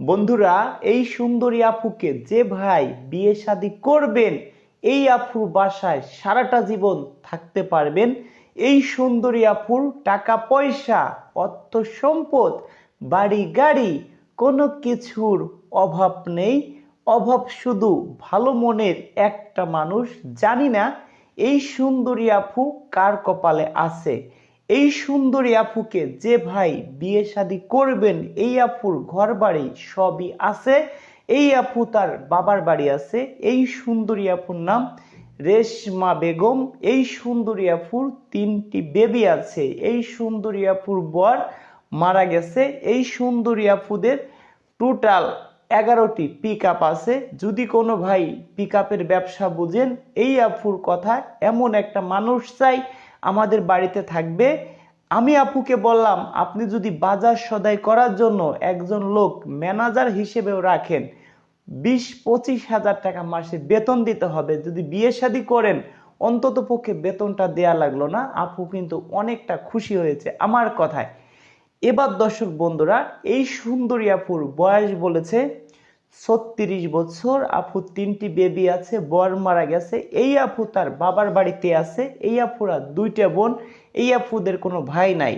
বন্ধুরা, এই সুন্দরী আপুকে যে ভাই বিয়ে শাদী করবেন, এই আপুর বাসায় সারাটা জীবন থাকতে পারবেন। এই সুন্দরী আপুর টাকা পয়সা, অর্থ সম্পদ, বাড়ি গাড়ি, কোনো কিছুর অভাব নেই। অভাব শুধু ভালো মনের একটা মানুষ জানি না, এই সুন্দরী আপু কার কপালে আছে? এই সুন্দরী আপুকে যে ভাই বিয়ে শাদী করবেন, এই আপুর ঘর বাড়ি সবই আছে। এই আপু তার বাবার বাড়ি আছে। এই সুন্দরী আপুর নাম রেশমা বেগম। এই সুন্দরী আপুর তিনটি বেবি আছে। এই সুন্দরী আপুর বর মারা গেছে। এই সুন্দরী আপুদের টোটাল এগারোটি পিক আপ আছে। যদি কোনো ভাই পিক আপের ব্যবসা বুঝেন, এই আপুর কথা এমন একটা মানুষ চাই আমাদের বাড়িতে থাকবে। আমি আপুকে বললাম, আপনি যদি বাজার সদাই করার জন্য একজন লোক ম্যানেজার হিসেবেও রাখেন, বিশ পঁচিশ হাজার টাকা মাসে বেতন দিতে হবে। যদি বিয়ে শাদী করেন, অন্তত পক্ষে বেতনটা দেয়া লাগল না। আপু কিন্তু অনেকটা খুশি হয়েছে আমার কথায়। এবার দর্শক বন্ধুরা, এই সুন্দরী আপুর বয়স বলেছে ছত্রিশ বছর, আপু তিনটি বেবি আছে, বর মারা গেছে। এই আপু তার বাবার বাড়িতে আছে, এই আপুরা দুইটা বোন, এই আপুদের কোনো ভাই নাই।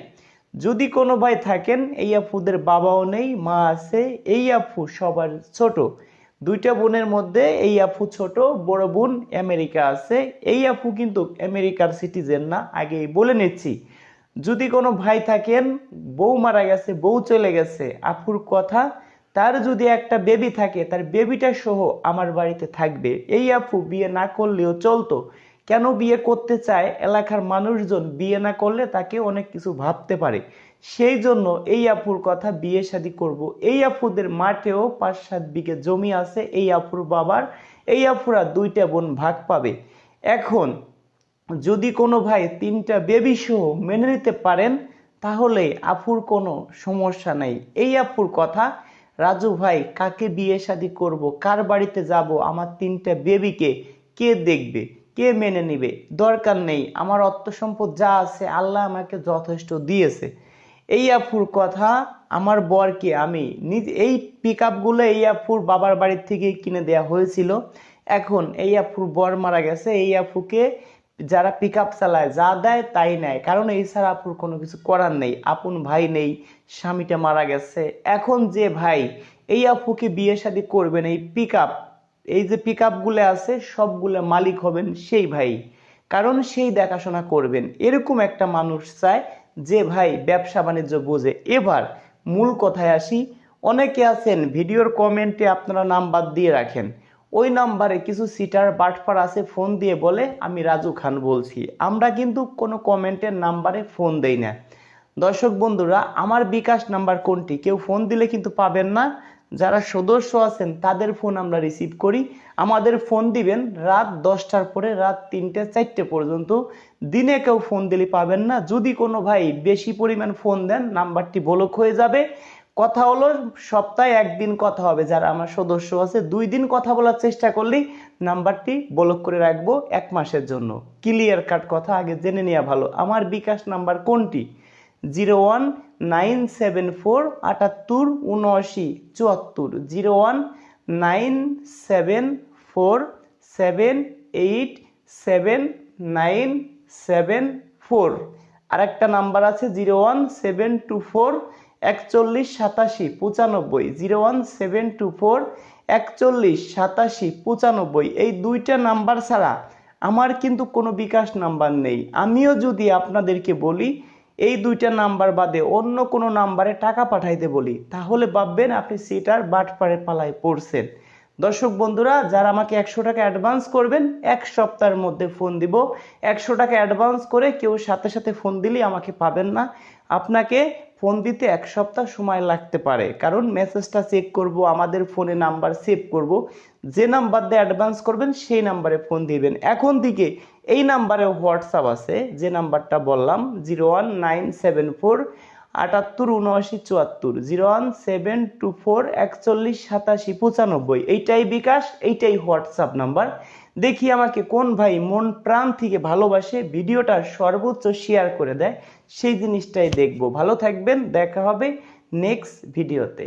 যদি কোনো ভাই থাকেন, এই আপুদের বাবাও নেই, মা আছে, এই আপু সবার ছোট। দুইটা বোনের মধ্যে এই আপু ছোট, বড় বোন আমেরিকা আছে। এই আপু কিন্তু আমেরিকার সিটিজেন না, আগেই বলে নিচ্ছি। যদি কোনো ভাই থাকেন, বউ মারা গেছে, বউ চলে গেছে, আপুর কথা তার যদি একটা বেবি থাকে, তার বেবিটা সহ আমার বাড়িতে থাকবে। এই আপু বিয়ে না করলেও চলতো। কেন বিয়ে করতে চায়? এলাকার মানুষজন বিয়ে না করলে তাকে অনেক কিছু ভাবতে পারে। সেই জন্য এই আপুর কথা বিয়ে শাদী করব। এই আপুদের মাঠেও পাঁচ সাত বিঘে জমি আছে এই আপুর বাবার। এই আপুরা দুইটা বোন ভাগ পাবে। এখন যদি কোনো ভাই তিনটা বেবি সহ মেনে নিতে পারেন, তাহলে আপুর কোনো সমস্যা নেই। এই আপুর কথা রাজু ভাই, কাকে বিয়ে শাদি করব? কার বাড়িতে যাব? আমার তিনটা বেবিকে কে দেখবে? কে মেনে নিবে? দরকার নেই। আমার অর্থ যা আছে আল্লাহ আমাকে যথেষ্ট দিয়েছে। এই আফুর কথা আমার বরকে আমি নিজ, এই পিক আপগুলো এই আফুর বাবার বাড়ির থেকে কিনে দেওয়া হয়েছিল। এখন এই আফুর বর মারা গেছে। এই আপুকে যারা পিক আপ চালায়, যা দেয় তাই নেয়। কারণ এই ছাড়া আপুর কোনো কিছু করার নেই। আপন ভাই নেই, স্বামীটা মারা গেছে। এখন যে ভাই, এই আপুকে বিয়ে শাদী করবেন, এই পিক আপ এই যে পিক আপগুলো আছে, সবগুলো মালিক হবেন সেই ভাই। কারণ সেই দেখাশোনা করবেন। এরকম একটা মানুষ চায় যে ভাই ব্যবসা বাণিজ্য বোঝে। এবার মূল কথায় আসি, অনেকে আছেন, ভিডিওর কমেন্টে আপনারা নাম্বার দিয়ে রাখেন। ওই নাম্বারে কিছু সিটার বাটপার আছে, ফোন দিয়ে বলে, আমি রাজু খান বলছি। আমরা কিন্তু কোনো কমেন্টের নাম্বারে ফোন দেই না। দর্শক বন্ধুরা, আমার বিকাশ নাম্বার কোনটি? কেউ ফোন দিলে কিন্তু পাবেন না। যারা সদস্য আছেন, তাদের ফোন আমরা রিসিভ করি। আমাদের ফোন দিবেন রাত দশটার পরে, রাত তিনটে, চারটে পর্যন্ত। দিনে কেউ ফোন দিলে পাবেন না। যদি কোনো ভাই বেশি পরিমাণ ফোন দেন, নাম্বারটি ব্লক হয়ে যাবে। কথা হলো সপ্তাহে একদিন কথা হবে, যারা আমার সদস্য আছে, দুই দিন কথা বলার চেষ্টা করলেই নাম্বারটি ব্লক করে রাখব এক মাসের জন্য। ক্লিয়ার কাট কথা, আগে জেনে নেওয়া ভালো। আমার বিকাশ নাম্বার কোনটি? Zero one nine seven four আটাত্তর উনআশি চুয়াত্তর। Zero one nine seven four seven eight seven nine seven four. আরেকটা নাম্বার আছে zero one seven two four একচল্লিশ সাতাশি পঁচানব্বই, zero one seven two four, একচল্লিশ সাতাশি পঁচানব্বই, এই দুইটা নাম্বার ছাড়া আমার কিন্তু কোনো বিকাশ নাম্বার নেই। আমিও যদি আপনাদেরকে বলি, এই দুইটা নাম্বার বাদে অন্য কোনো নাম্বারে টাকা পাঠাইতে বলি, তাহলে ভাববেন আপনি সিটার বাটপাড়ে পালায় পড়ছেন। দর্শক বন্ধুরা, যারা আমাকে একশো টাকা অ্যাডভান্স করবেন, এক সপ্তাহের মধ্যে ফোন দিব। একশো টাকা অ্যাডভান্স করে কেউ সাথে সাথে ফোন দিলেই আমাকে পাবেন না। আপনাকে ফোন দিতে এক সপ্তাহ সময় লাগতে পারে। কারণ মেসেজটা চেক করব, আমাদের ফোনে নাম্বার সেভ করব। যে নাম্বার দিয়ে অ্যাডভান্স করবেন, সেই নাম্বারে ফোন দিবেন। এখন দিকে এই নাম্বারে হোয়াটসঅ্যাপ আছে, যে নাম্বারটা বললাম zero one nine seven four আটাত্তর, উনআশি, চুয়াত্তর, zero one, seven, two four, একচল্লিশ, সাতাশি, পঁচানব্বই। এইটাই বিকাশ, এইটাই হোয়াটসঅ্যাপ নাম্বার। দেখি আমাকে কোন ভাই মন প্রাণ থেকে ভালোবাসে, ভিডিওটা সর্বোচ্চ শেয়ার করে দেয়, সেই জিনিসটাই দেখব। ভালো থাকবেন, দেখা হবে নেক্সট ভিডিওতে